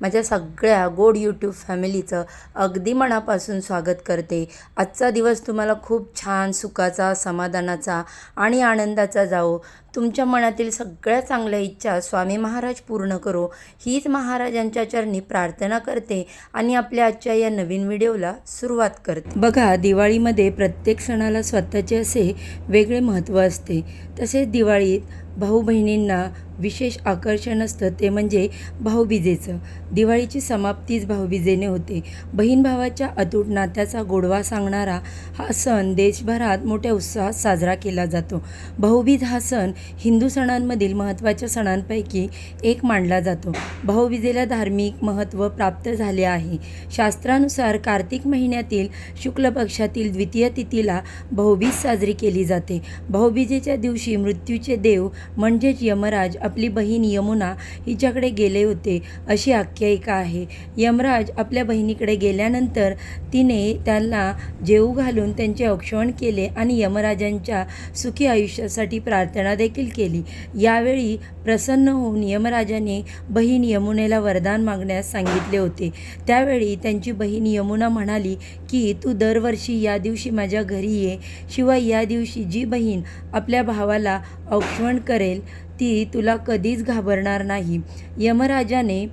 माझ्या सगळ्या गोड यूट्यूब फॅमिलीचं अगदी मनापासून स्वागत करते. आजचा दिवस तुम्हाला खूप छान सुखाचा समाधानाचा आणि आनंदाचा जाओ तुमच्या मनातील सगळ्या चांगल्या इच्छा स्वामी महाराज पूर्ण करो. हीच महाराजांच्या चरणी प्रार्थना करते आणि आपल्या आजच्या या नवीन व्हिडिओला सुरुवात करते. बघा दिवाळीमध्ये प्रत्येक सणाला स्वतःचे असे वेगळे महत्त्व असते. तसेच दिवाळीत भाऊ बहिणींना विशेष आकर्षण असतं ते म्हणजे भाऊबीजेचं. दिवाळीची समाप्तीच भाऊबीजेने होते. बहीण भावाच्या अतूट नात्याचा गोडवा सांगणारा हा सण देशभरात मोठ्या उत्साहात साजरा केला जातो. भाऊबीज हा सण हिंदू सणांमधील महत्त्वाच्या सणांपैकी एक मानला जातो. भाऊबीजेला धार्मिक महत्त्व प्राप्त झाले आहे. शास्त्रानुसार कार्तिक महिन्यातील शुक्ल पक्षातील द्वितीय तिथीला भाऊबीज साजरी केली जाते. भाऊबीजेच्या दिवशी मृत्यूचे देव म्हणजेच यमराज आपली बहीण यमुना हिच्याकडे गेले होते. अशी आख्यायिका आहे. यमराज आपल्या बहिणीकडे गेल्यानंतर तिने त्यांना जेऊ घालून त्यांचे औक्षवण केले आणि यमराजांच्या सुखी आयुष्यासाठी प्रार्थना देखील केली. यावेळी प्रसन्न होऊन यमराजाने बहीण यमुनेला वरदान मागण्यास सांगितले होते. त्यावेळी त्यांची बहीण यमुना म्हणाली की तू दरवर्षी या दिवशी माझ्या घरी ये. शिवाय या दिवशी जी बहीण आपल्या भावाला औक्षवण करेल ती तुला कधीच घाबरणार नाही. यमराजाने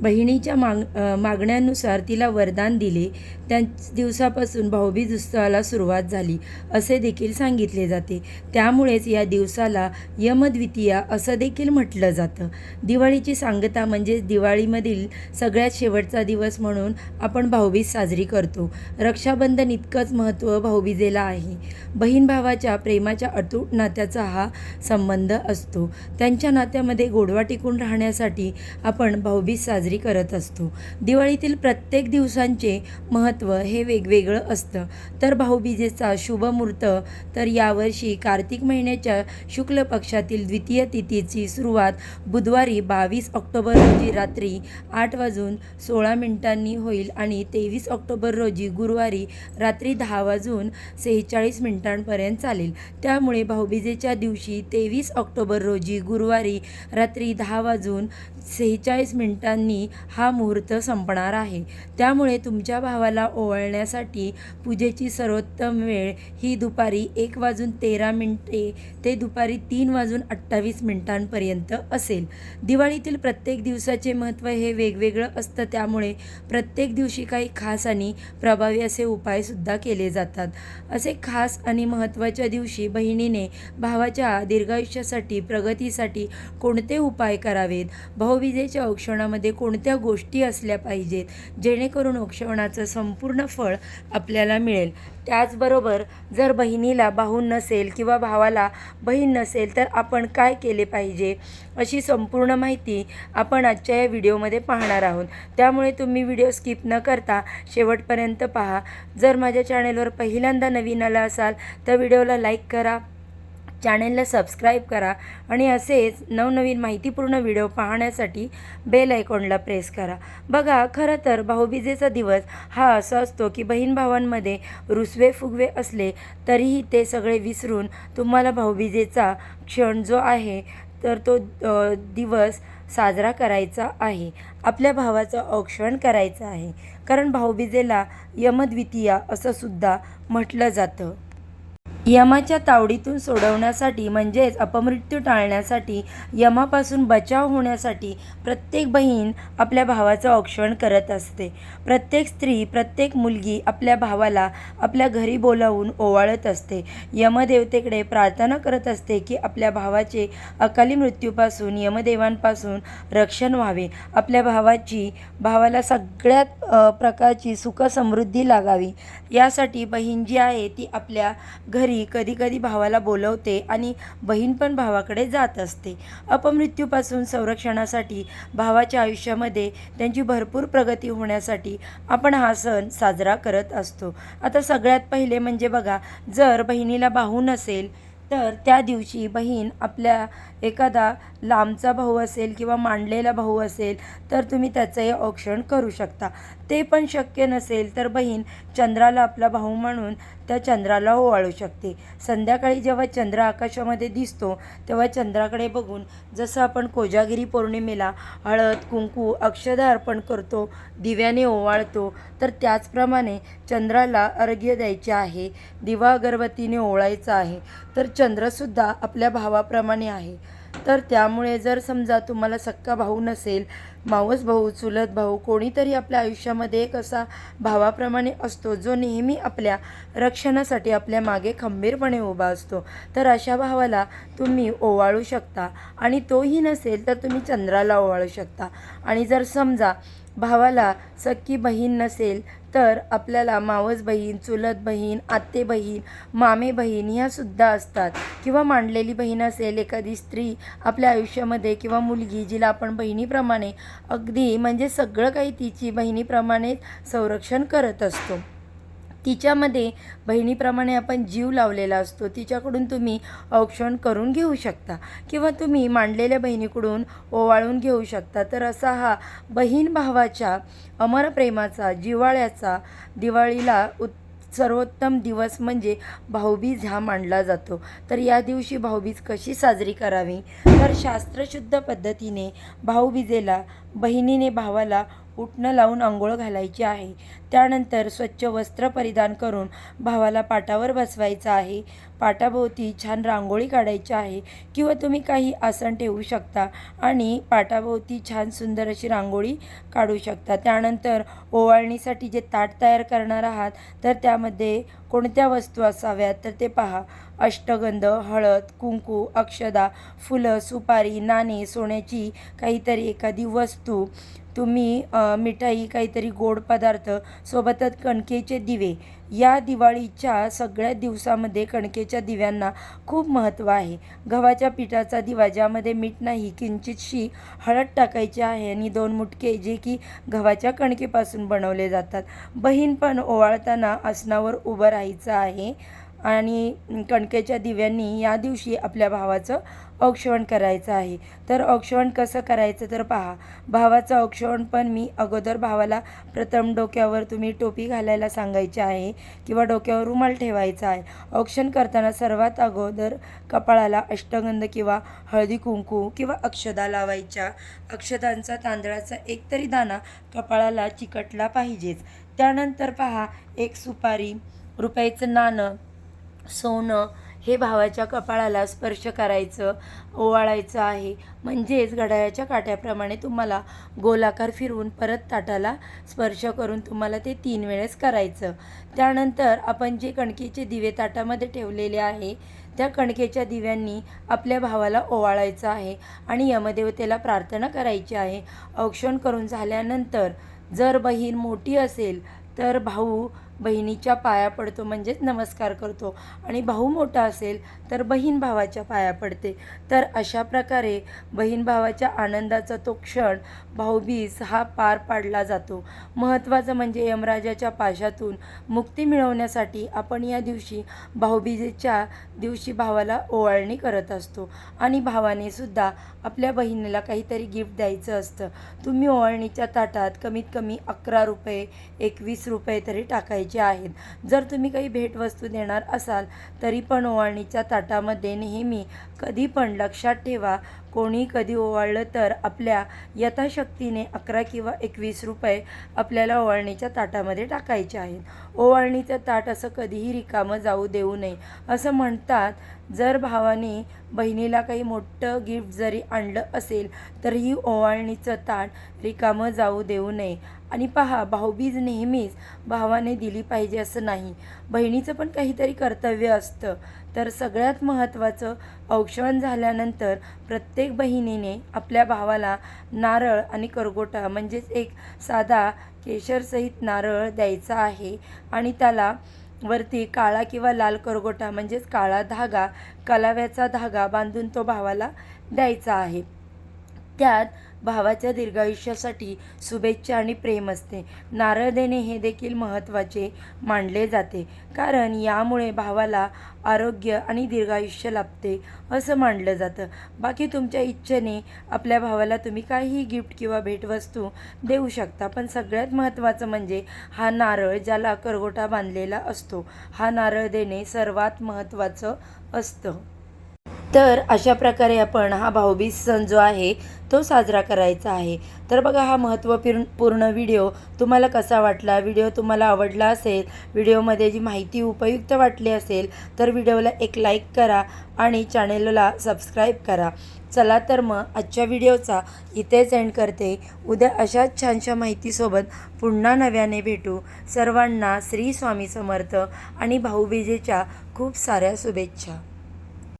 बहिणीच्या माग मागण्यांनुसार मागण्यानुसार तिला वरदान दिले. त्याच दिवसापासून भाऊबीज उत्सवाला सुरुवात झाली असे देखील सांगितले जाते. त्यामुळेच या दिवसाला यमद्वितीया असं देखील म्हटलं जातं. दिवाळीची सांगता म्हणजेच दिवाळीमधील सगळ्यात शेवटचा दिवस म्हणून आपण भाऊबीज साजरी करतो. रक्षाबंधन इतकंच महत्त्व भाऊबीजेला आहे. बहीण भावाच्या प्रेमाच्या अतूट नात्याचा हा संबंध असतो. त्यांच्या नात्यामध्ये गोडवा टिकून राहण्यासाठी आपण भाऊबीज साजरी साजरी करत असतो. दिवाळीतील प्रत्येक दिवसांचे महत्त्व हे वेगवेगळं असतं. तर भाऊबीजेचा शुभमुहूर्त तर यावर्षी कार्तिक महिन्याच्या शुक्ल पक्षातील द्वितीय तिथीची सुरुवात बुधवारी बावीस ऑक्टोबर रोजी रात्री आठ वाजून सोळा मिनिटांनी होईल आणि तेवीस ऑक्टोबर रोजी गुरुवारी रात्री दहा वाजून सेहेचाळीस मिनिटांपर्यंत चालेल. त्यामुळे भाऊबीजेच्या दिवशी तेवीस ऑक्टोबर रोजी गुरुवारी रात्री दहा वाजून सेहेचाळीस मिनिटांनी हा मुहूर्त संपणार आहे. त्यामुळे तुमच्या भावाला ओवाळण्यासाठी पूजेची सर्वोत्तम वेळ ही दुपारी एक वाजून तेरा मिनिटे ते दुपारी तीन वाजून अठ्ठावीस मिनिटांपर्यंत असेल. दिवाळीतील प्रत्येक दिवसाचे महत्त्व हे वेगवेगळं असतं. त्यामुळे प्रत्येक दिवशी काही खास आणि प्रभावी असे उपायसुद्धा केले जातात. असे खास आणि महत्त्वाच्या दिवशी बहिणीने भावाच्या दीर्घायुष्यासाठी प्रगतीसाठी कोणते उपाय करावेत? भाऊबीजेच्या औक्षणामध्ये कोणत्या गोष्टी असल्या पाहिजेत? जेणेकरून औक्षणाचं संपूर्ण फळ आपल्याला मिळेल. त्याचबरोबर जर बहिणीला भाऊ नसेल किंवा भावाला बहीण नसेल तर आपण काय केले पाहिजे? अशी संपूर्ण माहिती आपण आजच्या या व्हिडिओमध्ये पाहणार आहोत. त्यामुळे तुम्ही व्हिडिओ स्किप न करता शेवटपर्यंत पहा. जर माझ्या चॅनेलवर पहिल्यांदा नवीन आला असाल तर व्हिडिओला लाईक करा. चॅनेलला सबस्क्राईब करा आणि असेच नवनवीन माहितीपूर्ण व्हिडिओ पाहण्यासाठी बेल आयकॉनला प्रेस करा. बघा खरं तर भाऊबीजेचा दिवस हा असा असतो की बहीण भावांमध्ये रुसवे फुगवे असले तरीही ते सगळे विसरून तुम्हाला भाऊबीजेचा क्षण जो आहे तर तो दिवस साजरा करायचा आहे. आपल्या भावाचं औक्षण करायचं आहे. कारण भाऊबीजेला यमद्वितीया असं सुद्धा म्हटलं जातं. यमाच्या तावडीतून सोडवण्यासाठी म्हणजेच अपमृत्यू टाळण्यासाठी यमापासून बचाव होण्यासाठी प्रत्येक बहीण आपल्या भावाचं औक्षण करत असते. प्रत्येक स्त्री प्रत्येक मुलगी आपल्या भावाला आपल्या घरी बोलावून ओवाळत असते. यमदेवतेकडे प्रार्थना करत असते की आपल्या भावाचे अकाली मृत्यूपासून यमदेवांपासून रक्षण व्हावे. आपल्या भावाची भावाला सगळ्यात प्रकारची सुख समृद्धी लागावी. यासाठी बहीण जी आहे ती आपल्या घरी कधी कधी भावाला बोलवते आणि बहीण पण भावाकडे जात असते. अपमृत्यूपासून संरक्षणासाठी भावाच्या आयुष्यामध्ये त्यांची भरपूर प्रगती होण्यासाठी आपण हा सण साजरा करत असतो. आता सगळ्यात पहिले म्हणजे बघा जर बहिणीला भाऊ नसेल तर त्या दिवशी बहीण आपल्या एखादा लांबचा भाऊ असेल किंवा मांडलेला भाऊ असेल तर तुम्ही त्याचंही औक्षण करू शकता. ते पण शक्य नसेल तर बहीण चंद्राला आपला भाऊ म्हणून त्या चंद्राला ओवाळू शकते. संध्याकाळी जेव्हा चंद्र आकाशामध्ये दिसतो तेव्हा चंद्राकडे बघून जसं आपण कोजागिरी पौर्णिमेला हळद कुंकू अक्षदा अर्पण करतो दिव्याने ओवाळतो तर त्याचप्रमाणे चंद्राला अर्घ्य द्यायचे आहे दिवा अगरबत्तीने ओवाळायचं आहे तर चंद्रसुद्धा आपल्या भावाप्रमाणे आहे. तर त्यामुळे जर समजा तुम्हाला सक्का भाऊ नसेल मावस भाऊ चुलत भाऊ कोणीतरी आपल्या आयुष्यामध्ये एक असा भावाप्रमाणे असतो जो नेहमी आपल्या रक्षणासाठी आपल्या मागे खंबीरपणे उभा असतो. तर अशा भावाला तुम्ही ओवाळू शकता आणि तोही नसेल तर तुम्ही चंद्राला ओवाळू शकता. आणि जर समजा भावाला सख्खी बहीण नसेल तर आपल्याला मावस बहीण चुलत बहीण आत्ते बहीण मामे बहीण ह्यासुद्धा असतात. किंवा मांडलेली बहीण असेल एखादी स्त्री आपल्या आयुष्यामध्ये किंवा मुलगी जिला आपण बहिणीप्रमाणे अगदी म्हणजे सगळं काही तिची बहिणीप्रमाणे संरक्षण करत असतो. तिच्यामध्ये बहिणीप्रमाणे आपण जीव लावलेला असतो. तिच्याकडून तुम्ही औक्षण करून घेऊ शकता किंवा तुम्ही मांडलेल्या बहिणीकडून ओवाळून घेऊ शकता. तर असा हा बहीण भावाच्या अमर प्रेमाचा जिवाळ्याचा दिवाळीला उत् सर्वोत्तम दिवस म्हणजे भाऊबीज हा मानला जातो. तर या दिवशी भाऊबीज कशी साजरी करावी? तर शास्त्रशुद्ध पद्धतीने भाऊबीजेला बहिणीने भावाला उठणं लावून आंघोळ घालायची आहे. त्यानंतर स्वच्छ वस्त्र परिधान करून भावाला पाटावर बसवायचं आहे. पाटाभोवती छान रांगोळी काढायची आहे किंवा तुम्ही काही आसन ठेवू शकता आणि पाटाभोवती छान सुंदर अशी रांगोळी काढू शकता. त्यानंतर ओवाळणीसाठी जे ताट तयार करणार आहात तर त्यामध्ये कोणत्या वस्तू असाव्यात तर ते पहा. अष्टगंध हळद कुंकू अक्षदा फुलं सुपारी नाणे सोन्याची काहीतरी एखादी वस्तू तुम्ही मिठाई काहीतरी गोड पदार्थ सोबतच कणकेचे दिवे. या दिवाळीच्या सगळ्या दिवसामध्ये कणकेच्या दिव्यांना खूप महत्त्व आहे. गव्हाच्या पिठाचा दिवा ज्यामध्ये मीठ नाही किंचितशी हळद टाकायची आहे आणि दोन मुटके जे की गव्हाच्या कणकेपासून बनवले जातात. बहीण पण ओवाळताना आसनावर उभं राहायचं आहे. आणि कणकेच्या दिव्यांनी या दिवशी आपल्या भावाचं औक्षवण करायचं आहे. तर औक्षवण कसं करायचं तर पहा भावाचं औक्षवण पण मी अगोदर भावाला प्रथम डोक्यावर तुम्ही टोपी घालायला सांगायची आहे किंवा डोक्यावर रुमाल ठेवायचा आहे. औक्षण करताना सर्वात अगोदर कपाळाला अष्टगंध किंवा हळदी कुंकू किंवा अक्षदा लावायच्या. अक्षदांचा तांदळाचा एक तरी दाणा कपाळाला चिकटला पाहिजेच. त्यानंतर पहा एक सुपारी रुपयाचं नाणं सोनं हे भावाच्या कपाळाला स्पर्श करायचं ओवाळायचं आहे. म्हणजेच घड्याळाच्या काट्याप्रमाणे तुम्हाला गोलाकार फिरवून परत ताटाला स्पर्श करून तुम्हाला ते तीन वेळेस करायचं. त्यानंतर आपण जे कणकेचे दिवे ताटामध्ये ठेवलेले आहे त्या कणकेच्या दिव्यांनी आपल्या भावाला ओवाळायचं आहे आणि यमदेवतेला प्रार्थना करायची आहे. औक्षण करून झाल्यानंतर जर बहीण मोठी असेल तर भाऊ बहिणीच्या पाया पडतो म्हणजेच नमस्कार करतो. आणि भाऊ मोठा असेल तर बहीण भावाच्या पाया पडते. तर अशा प्रकारे बहीण भावाच्या आनंदाचा तो क्षण भाऊबीज हा पार पाडला जातो. महत्त्वाचं म्हणजे यमराजाच्या पाशातून मुक्ती मिळवण्यासाठी आपण या दिवशी भाऊबीजेच्या दिवशी भावाला ओवाळणी करत असतो. आणि भावाने सुद्धा आपल्या बहिणीला काहीतरी गिफ्ट द्यायचं असतं. तुम्ही ओवाळणीच्या ताटात कमीत कमी अकरा रुपये एकवीस रुपये तरी टाकायचे. आहेत. जर तुम्ही काही भेटवस्तू देणार असाल तरी पण ओवाळणीच्या ताटामध्ये नेहमी कधी पण लक्षात ठेवा. कोणी कधी ओवाळलं तर आपल्या यथाशक्तीने अकरा किंवा एकवीस रुपये आपल्याला ओवाळणीच्या ताटामध्ये टाकायचे आहेत. ओवाळणीचं ताट असं कधीही रिकामं जाऊ देऊ नये असं म्हणतात. जर भावाने बहिणीला काही मोठं गिफ्ट जरी आणलं असेल तरीही ओवाळणीचं ताट रिकामं जाऊ देऊ नये. आणि पहा भाऊबीज नेहमीच भावाने दिली पाहिजे असं नाही. बहिणीचं पण काहीतरी कर्तव्य असतं. तर सगळ्यात महत्त्वाचं औक्षण झाल्यानंतर प्रत्येक बहिणीने आपल्या भावाला नारळ आणि करगोटा म्हणजेच एक साधा केशरसहित नारळ द्यायचा आहे आणि त्याला वरती काळा किंवा लाल करगोटा म्हणजेच काळा धागा कलाव्याचा धागा बांधून तो भावाला द्यायचा आहे. त्यात भावाच्या दीर्घायुष्यासाठी शुभेच्छा आणि प्रेम असते. नारळ देणे हे देखील महत्त्वाचे मानले जाते. कारण यामुळे भावाला आरोग्य आणि दीर्घायुष्य लाभते असं मानलं जातं. बाकी तुमच्या इच्छेने आपल्या भावाला तुम्ही काहीही गिफ्ट किंवा भेटवस्तू देऊ शकता पण सगळ्यात महत्त्वाचं म्हणजे हा नारळ ज्याला करगोटा बांधलेला असतो. हा नारळ देणे सर्वात महत्त्वाचं असतं. तर अशा प्रकारे आपण हा भाऊबीज सण जो आहे तो साजरा करायचा आहे. तर बघा हा महत्त्वपूर्ण पूर्ण व्हिडिओ तुम्हाला कसा वाटला? व्हिडिओ तुम्हाला आवडला असेल व्हिडिओमध्ये जी माहिती उपयुक्त वाटली असेल तर व्हिडिओला एक लाईक करा आणि चॅनेलला सबस्क्राईब करा. चला तर मग आजच्या व्हिडिओचा इथेच एंड करते. उद्या अशाच छानशा माहितीसोबत पुन्हा नव्याने भेटू. सर्वांना श्री स्वामी समर्थ आणि भाऊबीजेच्या खूप साऱ्या शुभेच्छा.